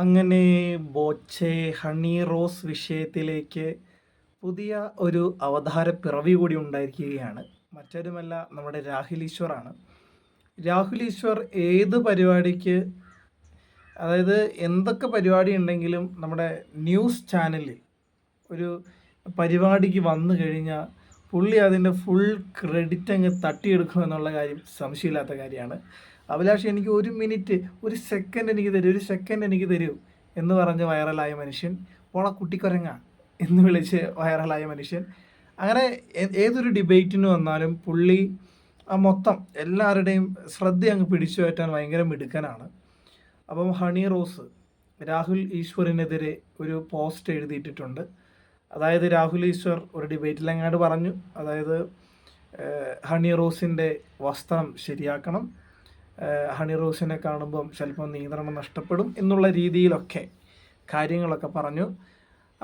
അങ്ങനെ ബോച്ചെ ഹണി റോസ് വിഷയത്തിലേക്ക് പുതിയ ഒരു അവതാര പിറവി കൂടി ഉണ്ടായിരിക്കുകയാണ്. മറ്റൊരുമല്ല നമ്മുടെ രാഹുൽ ഈശ്വറാണ്. രാഹുൽ ഈശ്വർ ഏത് പരിപാടിക്ക് അതായത് എന്തൊക്കെ പരിപാടി ഉണ്ടെങ്കിലും നമ്മുടെ ന്യൂസ് ചാനലിൽ ഒരു പരിപാടിക്ക് വന്നു കഴിഞ്ഞാൽ പുള്ളി അതിന്റെ ഫുൾ ക്രെഡിറ്റ് അങ്ങ് തട്ടിയെടുക്കുമെന്നുള്ള കാര്യം സംശയമില്ലാത്ത കാര്യമാണ്. അഭിലാഷ് എനിക്ക് ഒരു മിനിറ്റ് ഒരു സെക്കൻഡ് എനിക്ക് തരൂ ഒരു സെക്കൻഡ് എനിക്ക് തരൂ എന്ന് പറഞ്ഞ് വൈറലായ മനുഷ്യൻ ഓള കുട്ടിക്കൊരങ്ങ എന്ന് വിളിച്ച് വൈറലായ മനുഷ്യൻ. അങ്ങനെ ഏതൊരു ഡിബേറ്റിന് വന്നാലും പുള്ളി ആ മൊത്തം എല്ലാവരുടെയും ശ്രദ്ധ അങ്ങ് പിടിച്ചു പറ്റാൻ ഭയങ്കര മിടുക്കനാണ്. അപ്പം ഹണി റോസ് രാഹുൽ ഈശ്വറിനെതിരെ ഒരു പോസ്റ്റ് എഴുതിയിട്ടിട്ടുണ്ട്. അതായത് രാഹുൽ ഈശ്വർ ഒരു ഡിബേറ്റിൽ എങ്ങാണ്ട് പറഞ്ഞു. അതായത് ഹണി റോസിന്റെ വസ്ത്രം ശരിയാക്കണം. ഹണി റോസിനെ കാണുമ്പം ചിലപ്പോൾ നിയന്ത്രണം നഷ്ടപ്പെടും എന്നുള്ള രീതിയിലൊക്കെ കാര്യങ്ങളൊക്കെ പറഞ്ഞു.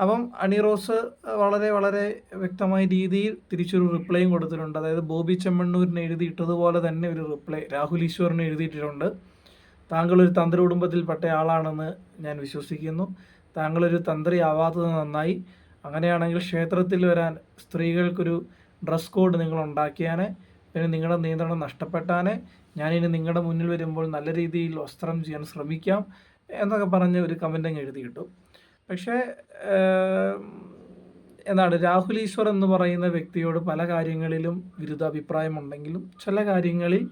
അപ്പം ഹണി റോസ് വളരെ വളരെ വ്യക്തമായ രീതിയിൽ തിരിച്ചൊരു റിപ്ലൈയും കൊടുത്തിട്ടുണ്ട്. അതായത് ബോബി ചെമ്മണ്ണൂരിന് എഴുതിയിട്ടതുപോലെ തന്നെ ഒരു റിപ്ലൈ രാഹുൽ ഈശ്വറിന് എഴുതിയിട്ടുണ്ട് താങ്കൾ ഒരു തന്ത്രി കുടുംബത്തിൽപ്പെട്ട ആളാണെന്ന് ഞാൻ വിശ്വസിക്കുന്നു. താങ്കളൊരു തന്ത്രി ആവാത്തത് നന്നായി. അങ്ങനെയാണെങ്കിൽ ക്ഷേത്രത്തിൽ വരാൻ സ്ത്രീകൾക്കൊരു ഡ്രസ് കോഡ് നിങ്ങൾ ഉണ്ടാക്കിയാനെ. പിന്നെ നിങ്ങളുടെ നിയന്ത്രണം നഷ്ടപ്പെട്ടാനെ ഞാനിനി നിങ്ങളുടെ മുന്നിൽ വരുമ്പോൾ നല്ല രീതിയിൽ വസ്ത്രം ചെയ്യാൻ ശ്രമിക്കാം എന്നൊക്കെ പറഞ്ഞ് ഒരു കമന്റ് അങ്ങ് എഴുതി കിട്ടും പക്ഷേ എന്താണ് രാഹുൽ ഈശ്വർ എന്ന് പറയുന്ന വ്യക്തിയോട് പല കാര്യങ്ങളിലും വിരുദ്ധ അഭിപ്രായമുണ്ടെങ്കിലും ചില കാര്യങ്ങളിൽ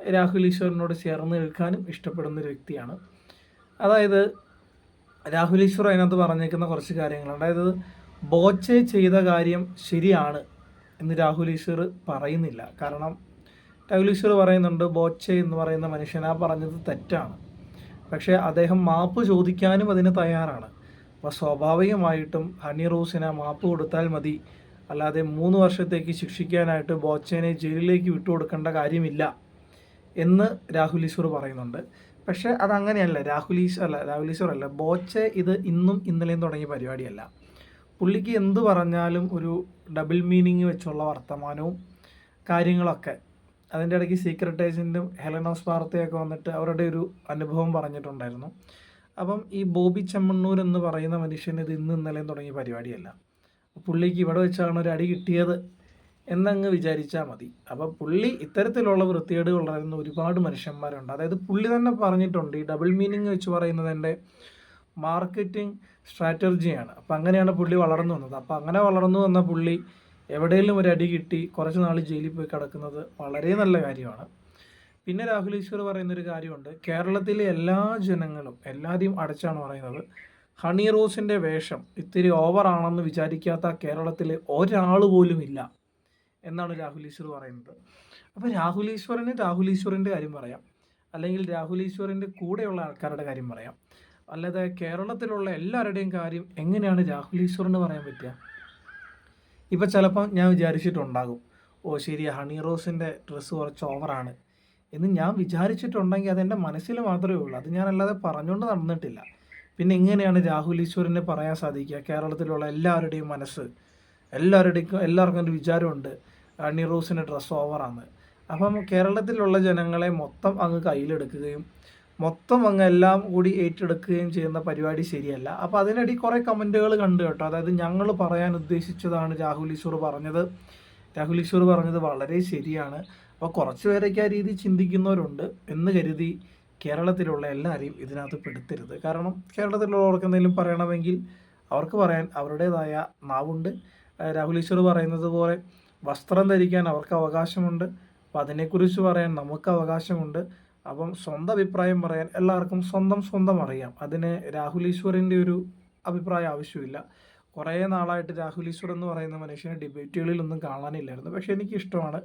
രാഹുൽ ഈശ്വറിനോട് ചേർന്ന് നിൽക്കാനും ഇഷ്ടപ്പെടുന്ന ഒരു വ്യക്തിയാണ്. അതായത് രാഹുൽ ഈശ്വർ അതിനകത്ത് പറഞ്ഞേക്കുന്ന കുറച്ച് കാര്യങ്ങളുണ്ട് അതായത് ബോച്ചെ ചെയ്ത കാര്യം ശരിയാണ് എന്ന് രാഹുൽ ഈശ്വർ പറയുന്നില്ല. കാരണം രാഹുൽ ഈശ്വർ പറയുന്നുണ്ട് ബോച്ചെ എന്ന് പറയുന്ന മനുഷ്യൻ ആ പറഞ്ഞത് തെറ്റാണ്. പക്ഷേ അദ്ദേഹം മാപ്പ് ചോദിക്കാനും അതിന് തയ്യാറാണ്. അപ്പോൾ സ്വാഭാവികമായിട്ടും ഹണി റോസിന് മാപ്പ് കൊടുത്താൽ മതി. അല്ലാതെ മൂന്ന് വർഷത്തേക്ക് ശിക്ഷിക്കാനായിട്ട് ബോച്ചേനെ ജയിലിലേക്ക് വിട്ടുകൊടുക്കേണ്ട കാര്യമില്ല എന്ന് രാഹുൽ ഈശ്വർ പറയുന്നുണ്ട്. പക്ഷേ അതങ്ങനെയല്ല. രാഹുൽ ഈശ്വർ അല്ല രാഹുൽ ഈശ്വർ അല്ല. ബോച്ചെ ഇത് ഇന്നും ഇന്നലെയും തുടങ്ങിയ പരിപാടിയല്ല. പുള്ളിക്ക് എന്ത് പറഞ്ഞാലും ഒരു ഡബിൾ മീനിങ് വെച്ചുള്ള വർത്തമാനവും കാര്യങ്ങളൊക്കെ. അതിന്റെ ഇടയ്ക്ക് സീക്രട്ട് ഏജന്റും ഹെലനോസ് വാർത്തയൊക്കെ വന്നിട്ട് അവരുടെ ഒരു അനുഭവം പറഞ്ഞിട്ടുണ്ടായിരുന്നു. അപ്പം ഈ ബോബി ചെമ്മണ്ണൂർ എന്ന് പറയുന്ന മനുഷ്യൻ ഇത് ഇന്ന് ഇന്നലെയും തുടങ്ങിയ പരിപാടിയല്ല. പുള്ളിക്ക് ഇവിടെ വെച്ചാണ് ഒരു അടി കിട്ടിയത് എന്നങ്ങ് വിചാരിച്ചാൽ മതി. അപ്പോൾ പുള്ളി ഇത്തരത്തിലുള്ള വൃത്തികേട് വളരുന്ന ഒരുപാട് മനുഷ്യന്മാരുണ്ട്. അതായത് പുള്ളി തന്നെ പറഞ്ഞിട്ടുണ്ട് ഈ ഡബിൾ മീനിങ് വെച്ച് പറയുന്നത് എന്റെ മാർക്കറ്റിംഗ് സ്ട്രാറ്റജിയാണ്. അപ്പം അങ്ങനെയാണ് പുള്ളി വളർന്നു വന്നത്. അപ്പം അങ്ങനെ വളർന്നു വന്ന പുള്ളി എവിടെയെങ്കിലും ഒരു അടി കിട്ടി കുറച്ച് നാൾ ജയിലിൽ പോയി കിടക്കുന്നത് വളരെ നല്ല കാര്യമാണ്. പിന്നെ രാഹുൽ ഈശ്വർ പറയുന്നൊരു കാര്യമുണ്ട്. കേരളത്തിലെ എല്ലാ ജനങ്ങളും എല്ലാവരെയും അടച്ചാണ് പറയുന്നത്. ഹണി റോസിന്റെ വേഷം ഇത്തിരി ഓവറാണെന്ന് വിചാരിക്കാത്ത കേരളത്തിലെ ഒരാൾ പോലും ഇല്ല എന്നാണ് രാഹുൽ ഈശ്വർ പറയുന്നത്. അപ്പോൾ രാഹുൽ ഈശ്വറിന് രാഹുൽ ഈശ്വറിന്റെ കാര്യം പറയാം. അല്ലെങ്കിൽ രാഹുൽ ഈശ്വറിന്റെ കൂടെയുള്ള ആൾക്കാരുടെ കാര്യം പറയാം. അല്ലാതെ കേരളത്തിലുള്ള എല്ലാവരുടെയും കാര്യം എങ്ങനെയാണ് രാഹുൽ ഈശ്വറിന് പറയാൻ പറ്റുക? ഇപ്പം ചിലപ്പോൾ ഞാൻ വിചാരിച്ചിട്ടുണ്ടാകും ഓ ശരി ഹണി റോസിന്റെ ഡ്രസ്സ് കുറച്ച് ഓവറാണ് എന്ന് ഞാൻ വിചാരിച്ചിട്ടുണ്ടെങ്കിൽ അതെന്റെ മനസ്സിൽ മാത്രമേ ഉള്ളൂ. അത് ഞാനല്ലാതെ പറഞ്ഞുകൊണ്ട് നടന്നിട്ടില്ല. പിന്നെ എങ്ങനെയാണ് രാഹുൽ ഈശ്വറിനെ പറയാൻ സാധിക്കുക? കേരളത്തിലുള്ള എല്ലാവരുടെയും മനസ്സ് എല്ലാവരുടെയും എല്ലാവർക്കും ഒരു വിചാരമുണ്ട് ഹണി റോസിന്റെ ഡ്രസ്സ് ഓവറാണ് അപ്പം കേരളത്തിലുള്ള ജനങ്ങളെ മൊത്തം അങ്ങ് കയ്യിലെടുക്കുകയും മൊത്തം അങ്ങ് എല്ലാം കൂടി ഏറ്റെടുക്കുകയും ചെയ്യുന്ന പരിപാടി ശരിയല്ല. അപ്പോൾ അതിനിടയിൽ കുറേ കമന്റുകൾ കണ്ടു കേട്ടോ. അതായത് ഞങ്ങൾ പറയാൻ ഉദ്ദേശിച്ചതാണ് രാഹുൽ ഈശ്വർ പറഞ്ഞത്. രാഹുൽ ഈശ്വർ പറഞ്ഞത് വളരെ ശരിയാണ്. അപ്പോൾ കുറച്ച് പേരൊക്കെ ആ രീതി ചിന്തിക്കുന്നവരുണ്ട് എന്ന് കരുതി കേരളത്തിലുള്ള എല്ലാവരെയും ഇതിനകത്ത് പെടുത്തരുത്. കാരണം കേരളത്തിലുള്ളവർക്ക് എന്തെങ്കിലും പറയണമെങ്കിൽ അവർക്ക് പറയാൻ അവരുടേതായ നാവുണ്ട്. രാഹുൽ ഈശ്വർ പറയുന്നത് പോലെ വസ്ത്രം ധരിക്കാൻ അവർക്ക് അവകാശമുണ്ട്. അപ്പോൾ അതിനെക്കുറിച്ച് പറയാൻ നമുക്ക് അവകാശമുണ്ട്. അപ്പം സ്വന്തം അഭിപ്രായം പറയാൻ എല്ലാവർക്കും സ്വന്തം സ്വന്തം അറിയാം. അതിന് രാഹുൽ ഈശ്വറിന്റെ ഒരു അഭിപ്രായം ആവശ്യമില്ല. കുറേ നാളായിട്ട് രാഹുൽ ഈശ്വർ എന്ന് പറയുന്ന മനുഷ്യനെ ഡിബേറ്റുകളിലൊന്നും കാണാനില്ലായിരുന്നു. പക്ഷേ എനിക്കിഷ്ടമാണ്.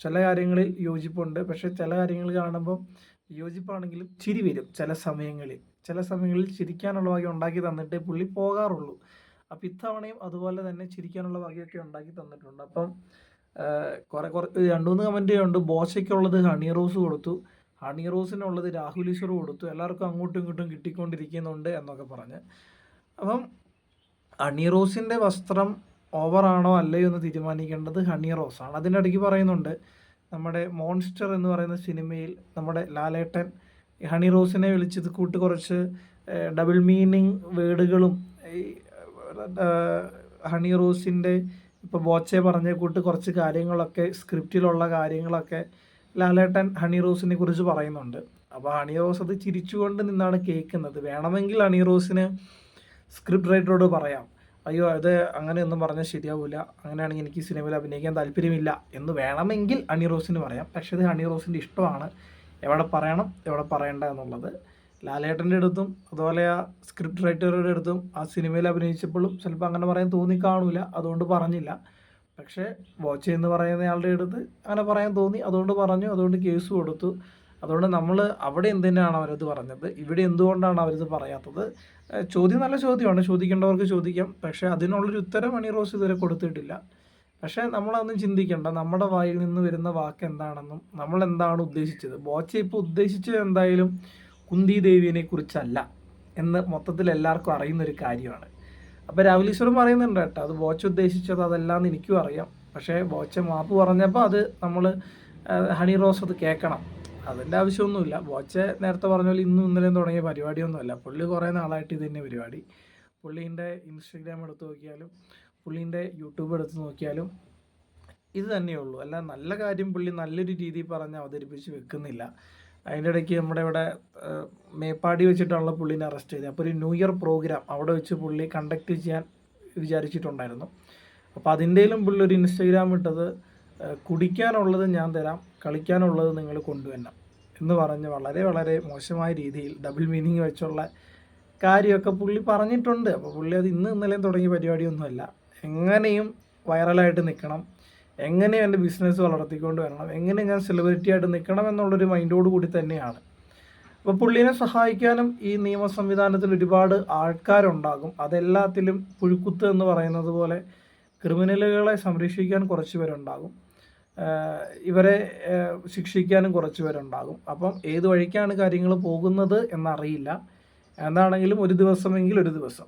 ചില കാര്യങ്ങളിൽ യോജിപ്പുണ്ട്. പക്ഷേ ചില കാര്യങ്ങൾ കാണുമ്പം യോജിപ്പാണെങ്കിലും ചിരി വരും ചില സമയങ്ങളിൽ. ചില സമയങ്ങളിൽ ചിരിക്കാനുള്ള ഭാഗ്യം ഉണ്ടാക്കി തന്നിട്ടേ പുള്ളി പോകാറുള്ളൂ. അപ്പം ഇത്തവണയും അതുപോലെ തന്നെ ചിരിക്കാനുള്ള ഭാഗ്യമൊക്കെ ഉണ്ടാക്കി തന്നിട്ടുണ്ട്. അപ്പം കുറേ കുറെ കുറെ രണ്ട് മൂന്ന് കമന്റ് ഉണ്ട് ബോശയ്ക്കുള്ളത് ഹണി റോസ് കൊടുത്തു. ഹണി റോസിനുള്ളത് രാഹുൽ ഈശ്വർ കൊടുത്തു. എല്ലാവർക്കും അങ്ങോട്ടും ഇങ്ങോട്ടും കിട്ടിക്കൊണ്ടിരിക്കുന്നുണ്ട് എന്നൊക്കെ പറഞ്ഞ്. അപ്പം ഹണി റോസിന്റെ വസ്ത്രം ഓവറാണോ അല്ലയോ എന്ന് തീരുമാനിക്കേണ്ടത് ഹണി റോസാണ്. അതിന്റെ ഇടയ്ക്ക് പറയുന്നുണ്ട് നമ്മുടെ മോൺസ്റ്റർ എന്ന് പറയുന്ന സിനിമയിൽ നമ്മുടെ ലാലേട്ടൻ ഹണി റോസിനെ വിളിച്ചത് കൂട്ട് കുറച്ച് ഡബിൾ മീനിങ് വേർഡുകളും ഹണി റോസിന്റെ ഇപ്പോൾ ബോച്ചെ പറഞ്ഞ കൂട്ട് കുറച്ച് കാര്യങ്ങളൊക്കെ സ്ക്രിപ്റ്റിലുള്ള കാര്യങ്ങളൊക്കെ ലാലേട്ടൻ ഹണി റോസിനെ കുറിച്ച് പറയുന്നുണ്ട്. അപ്പോൾ ഹണി റോസ് അത് ചിരിച്ചുകൊണ്ട് നിന്നാണ് കേൾക്കുന്നത്. വേണമെങ്കിൽ ഹണി റോസിന് സ്ക്രിപ്റ്റ് റൈറ്ററോട് പറയാം. അയ്യോ അത് അങ്ങനെയൊന്നും പറഞ്ഞാൽ ശരിയാവില്ല അങ്ങനെയാണെങ്കിൽ എനിക്ക് സിനിമയിൽ അഭിനയിക്കാൻ താല്പര്യമില്ല എന്ന് വേണമെങ്കിൽ ഹണി റോസിന് പറയാം. പക്ഷേ ഇത് ഹണി റോസിന്റെ ഇഷ്ടമാണ്. എവിടെ പറയണം എവിടെ പറയണ്ട എന്നുള്ളത്. ലാലേട്ടന്റെ അടുത്തും അതുപോലെ ആ സ്ക്രിപ്റ്റ് റൈറ്ററുടെ അടുത്തും ആ സിനിമയിൽ അഭിനയിച്ചപ്പോഴും ചിലപ്പോൾ അങ്ങനെ പറയാൻ തോന്നിക്കാണില്ല അതുകൊണ്ട് പറഞ്ഞില്ല. പക്ഷേ വാച്ച് എന്ന് പറയുന്ന ആളുടെ അടുത്ത് അങ്ങനെ പറയാൻ തോന്നി. അതുകൊണ്ട് പറഞ്ഞു അതുകൊണ്ട് കേസ് കൊടുത്തു. അതുകൊണ്ട് നമ്മൾ അവിടെ എന്തിനാണ് അവരത് പറഞ്ഞത്? ഇവിടെ എന്തുകൊണ്ടാണ് അവരിത് പറയാത്തത്? ചോദ്യം നല്ല ചോദ്യമാണ്. ചോദിക്കേണ്ടവർക്ക് ചോദിക്കാം. പക്ഷേ അതിനുള്ളൊരു ഉത്തരം മണി റോസ് ഇതുവരെ കൊടുത്തിട്ടില്ല. പക്ഷേ നമ്മളതൊന്നും ചിന്തിക്കേണ്ട. നമ്മുടെ വായിൽ നിന്ന് വരുന്ന വാക്ക് എന്താണെന്നും നമ്മൾ എന്താണ് ഉദ്ദേശിച്ചത്? ബോച്ച ഇപ്പോൾ ഉദ്ദേശിച്ചത് എന്തായാലും കുന്തി ദേവിയെ കുറിച്ചല്ല എന്ന് മൊത്തത്തിൽ എല്ലാവർക്കും അറിയുന്നൊരു കാര്യമാണ്. അപ്പോൾ രാഹുലീശ്വരം പറയുന്നുണ്ട് കേട്ടോ അത് ബോച്ച ഉദ്ദേശിച്ചത് അതെല്ലാം എനിക്കും അറിയാം. പക്ഷേ ബോച്ച മാപ്പ് പറഞ്ഞപ്പോൾ അത് നമ്മൾ ഹണി റോസ് അത് കേൾക്കണം അതിന്റെ ആവശ്യമൊന്നുമില്ല. ബോച്ച നേരത്തെ പറഞ്ഞ പോലെ ഇന്നും ഇന്നലെയും തുടങ്ങിയ പരിപാടിയൊന്നുമല്ല. പുള്ളി കുറേ നാളായിട്ട് ഇത് തന്നെ പരിപാടി. പുള്ളീന്റെ ഇൻസ്റ്റഗ്രാം എടുത്ത് നോക്കിയാലും പുള്ളീന്റെ യൂട്യൂബ് എടുത്ത് നോക്കിയാലും ഇത് തന്നെയുള്ളൂ. അല്ല നല്ല കാര്യം പുള്ളി നല്ലൊരു രീതിയിൽ പറഞ്ഞ് അവതരിപ്പിച്ച് വെക്കുന്നില്ല. അതിന്റെ ഇടയ്ക്ക് നമ്മുടെ ഇവിടെ മേപ്പാടി വെച്ചിട്ടാണല്ലോ പുള്ളീനെ അറസ്റ്റ് ചെയ്തത്. അപ്പോൾ ഒരു ന്യൂ ഇയർ പ്രോഗ്രാം അവിടെ വെച്ച് പുള്ളി കണ്ടക്ട് ചെയ്യാൻ വിചാരിച്ചിട്ടുണ്ടായിരുന്നു. അപ്പോൾ അതിന്റെയിലും പുള്ളി ഒരു ഇൻസ്റ്റഗ്രാം ഇട്ടത് കുടിക്കാനുള്ളത് ഞാൻ തരാം കളിക്കാനുള്ളത് നിങ്ങൾ കൊണ്ടുവരണം എന്ന് പറഞ്ഞ് വളരെ വളരെ മോശമായ രീതിയിൽ ഡബിൾ മീനിങ് വെച്ചുള്ള കാര്യമൊക്കെ പുള്ളി പറഞ്ഞിട്ടുണ്ട്. അപ്പോൾ പുള്ളി അത് ഇന്ന് ഇന്നലെയും തുടങ്ങിയ പരിപാടിയൊന്നുമല്ല. എങ്ങനെയും വൈറലായിട്ട് നിൽക്കണം. എങ്ങനെയും എന്റെ ബിസിനസ് വളർത്തിക്കൊണ്ട് വരണം? എങ്ങനെ ഞാൻ സെലിബ്രിറ്റി ആയിട്ട് നിൽക്കണം എന്നുള്ളൊരു മൈൻഡോട് കൂടി തന്നെയാണ്. അപ്പോൾ പുള്ളിനെ സഹായിക്കാനും ഈ നിയമ സംവിധാനത്തിൽ ഒരുപാട് ആൾക്കാരുണ്ടാകും. അതെല്ലാത്തിലും പുഴുക്കുത്ത് എന്ന് പറയുന്നത് പോലെ ക്രിമിനലുകളെ സംരക്ഷിക്കാൻ കുറച്ച് പേരുണ്ടാകും. ഇവരെ ശിക്ഷിക്കാനും കുറച്ച് പേരുണ്ടാകും. അപ്പം ഏത് വഴിക്കാണ് കാര്യങ്ങൾ പോകുന്നത് എന്നറിയില്ല. എന്താണെങ്കിലും ഒരു ദിവസമെങ്കിൽ ഒരു ദിവസം.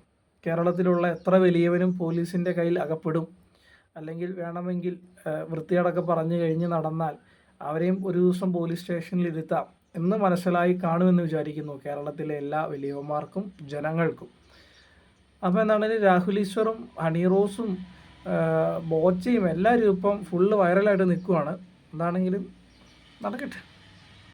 കേരളത്തിലുള്ള എത്ര വലിയവനും പോലീസിന്റെ കയ്യിൽ അകപ്പെടും. അല്ലെങ്കിൽ വേണമെങ്കിൽ വൃത്തിയടക്കം പറഞ്ഞു കഴിഞ്ഞ് നടന്നാൽ അവരെയും ഒരു ദിവസം പോലീസ് സ്റ്റേഷനിൽ ഇരുത്താം എന്ന് മനസ്സിലായി കാണുമെന്ന് വിചാരിക്കുന്നു കേരളത്തിലെ എല്ലാ വലിയവന്മാർക്കും ജനങ്ങൾക്കും. അപ്പോൾ എന്താണ്? രാഹുൽ ഈശ്വറും ഹണീറോസും ബോച്ചയും എല്ലാവരും ഇപ്പം ഫുള്ള് വൈറലായിട്ട് നിൽക്കുവാണ്. എന്താണെങ്കിലും നടക്കട്ടെ.